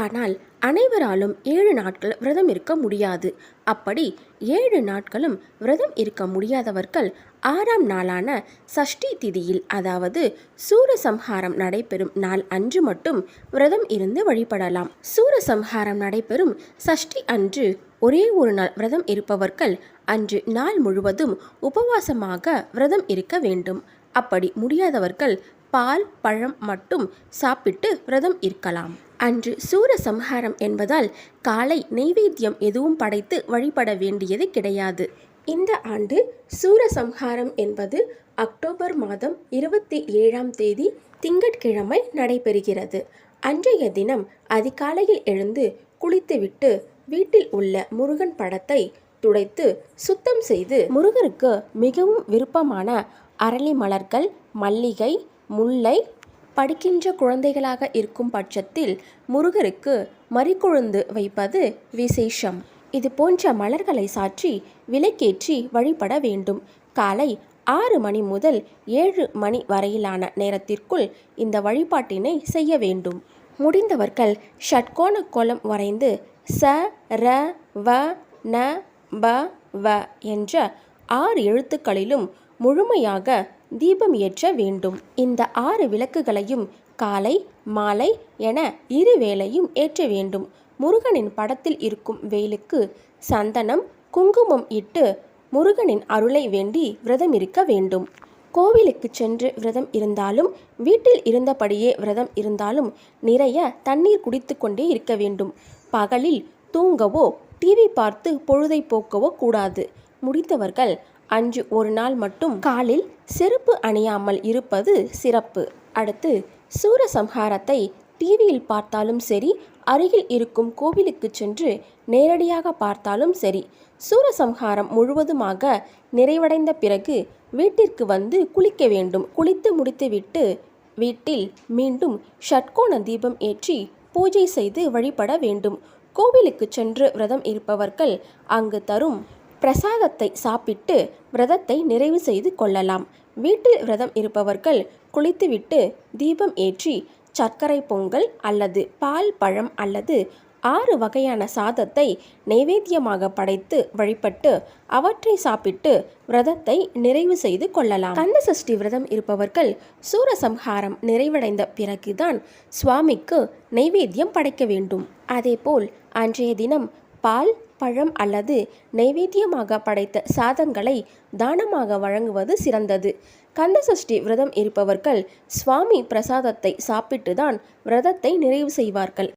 ஆனால் அனைவராலும் ஏழு நாட்கள் விரதம் இருக்க முடியாது. அப்படி ஏழு நாட்களும் விரதம் இருக்க முடியாதவர்கள் ஆறாம் நாளான சஷ்டி திதியில் அதாவது சூரசம்ஹாரம் நடைபெறும் நாள் அன்று மட்டும் விரதம் இருந்து வழிபடலாம். சூரசம்ஹாரம் நடைபெறும் சஷ்டி அன்று ஒரே ஒரு நாள் விரதம் இருப்பவர்கள் அன்று நாள் முழுவதும் உபவாசமாக விரதம் இருக்க வேண்டும். அப்படி முடியாதவர்கள் பால் பழம் மட்டும் சாப்பிட்டு விரதம் இருக்கலாம். அன்று சூரசம்ஹாரம் என்பதால் காலை நெய்வேத்தியம் எதுவும் படைத்து வழிபட வேண்டியது கிடையாது. இந்த ஆண்டு சூரசம்ஹாரம் என்பது அக்டோபர் மாதம் இருபத்தி ஏழாம் தேதி திங்கட்கிழமை நடைபெறுகிறது. அன்றைய தினம் அதிகாலையில் எழுந்து குளித்துவிட்டு வீட்டில் உள்ள முருகன் படத்தை துடைத்து சுத்தம் செய்து முருகருக்கு மிகவும் விருப்பமான அரளி மலர்கள் மல்லிகை முல்லை படிக்கின்ற குழந்தைகளாக இருக்கும் பட்சத்தில் முருகருக்கு மறிக்கொழுந்து வைப்பது விசேஷம். இது போன்ற மலர்களை சாற்றி விலைக்கேற்றி வழிபட வேண்டும். காலை ஆறு மணி முதல் ஏழு மணி வரையிலான நேரத்திற்குள் இந்த வழிபாட்டினை செய்ய வேண்டும். முடிந்தவர்கள் ஷட்கோண கோலம் வரைந்து ச ர வ ந ப வ என்ற ஆறு எழுத்துக்களிலும் முழுமையாக தீபம் ஏற்ற வேண்டும். இந்த ஆறு விளக்குகளையும் காலை மாலை என இரு வேளையும் ஏற்ற வேண்டும். முருகனின் படத்தில் இருக்கும் வேலுக்கு சந்தனம் குங்குமம் இட்டு முருகனின் அருளை வேண்டி விரதம் இருக்க வேண்டும். கோவிலுக்கு சென்று விரதம் இருந்தாலும் வீட்டில் இருந்தபடியே விரதம் இருந்தாலும் நிறைய தண்ணீர் குடித்து கொண்டே இருக்க வேண்டும். பகலில் தூங்கவோ டிவி பார்த்து பொழுதை போக்கவோ கூடாது. முடித்தவர்கள் அன்று ஒரு நாள் மட்டும் காலில் செருப்பு அணியாமல் இருப்பது சிறப்பு. அடுத்து சூரசம்ஹாரத்தை டிவியில் பார்த்தாலும் சரி அருகில் இருக்கும் கோவிலுக்கு சென்று நேரடியாக பார்த்தாலும் சரி சூரசம்ஹாரம் முழுவதுமாக நிறைவடைந்த பிறகு வீட்டிற்கு வந்து குளிக்க வேண்டும். குளித்து முடித்துவிட்டு வீட்டில் மீண்டும் ஷட்கோண தீபம் ஏற்றி பூஜை செய்து வழிபட வேண்டும். கோவிலுக்கு சென்று விரதம் இருப்பவர்கள் அங்கு தரும் பிரசாதத்தை சாப்பிட்டு விரதத்தை நிறைவு செய்து கொள்ளலாம். வீட்டில் விரதம் இருப்பவர்கள் குளித்துவிட்டு தீபம் ஏற்றி சர்க்கரை பொங்கல் அல்லது பால் பழம் அல்லது ஆறு வகையான சாதத்தை நைவேத்தியமாக படைத்து வழிபட்டு அவற்றை சாப்பிட்டு விரதத்தை நிறைவு செய்து கொள்ளலாம். கந்த சஷ்டி விரதம் இருப்பவர்கள் சூரசம்ஹாரம் நிறைவடைந்த பிறகுதான் சுவாமிக்கு நைவேத்தியம் படைக்க வேண்டும். அதேபோல் அன்றைய தினம் பால் பழம் அல்லது நைவேத்தியமாக படைத்த சாதங்களை தானமாக வழங்குவது சிறந்தது. கந்தசஷ்டி விரதம் இருப்பவர்கள் சுவாமி பிரசாதத்தை சாப்பிட்டுதான் விரதத்தை நிறைவு செய்வார்கள்.